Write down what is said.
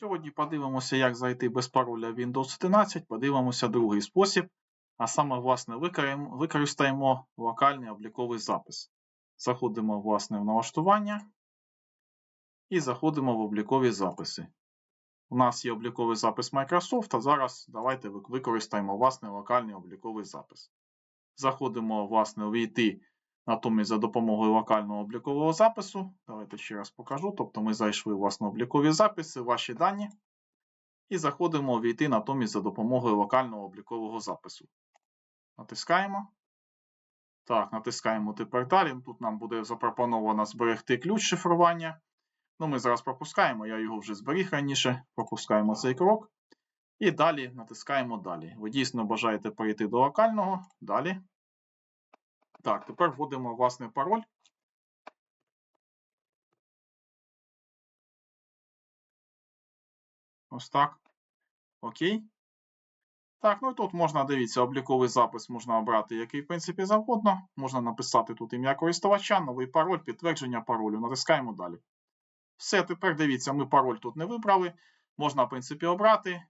Сьогодні подивимося, як зайти без пароля Windows 11. Подивимося другий спосіб. А саме, власне, використаємо локальний обліковий запис. Заходимо, власне, в налаштування і заходимо в облікові записи. У нас є обліковий запис Microsoft, а зараз давайте використаємо власне локальний обліковий запис. Заходимо, власне, увійти натомість за допомогою локального облікового запису. Давайте ще раз покажу. Тобто ми зайшли в облікові записи, ваші дані. І заходимо увійти натомість за допомогою локального облікового запису. Натискаємо. Так, натискаємо тепер далі. Тут нам буде запропоновано зберегти ключ шифрування. Ну, ми зараз пропускаємо, я його вже зберіг раніше. Пропускаємо цей крок. І далі натискаємо далі. Ви дійсно бажаєте перейти до локального. Далі. Так, тепер вводимо власне пароль. Ось так. Окей. Так, ну і тут можна, дивіться, обліковий запис можна обрати, який, в принципі, завгодно. Можна написати тут ім'я користувача, новий пароль, підтвердження паролю. Натискаємо далі. Все, тепер дивіться, ми пароль тут не вибрали. Можна, в принципі, обрати.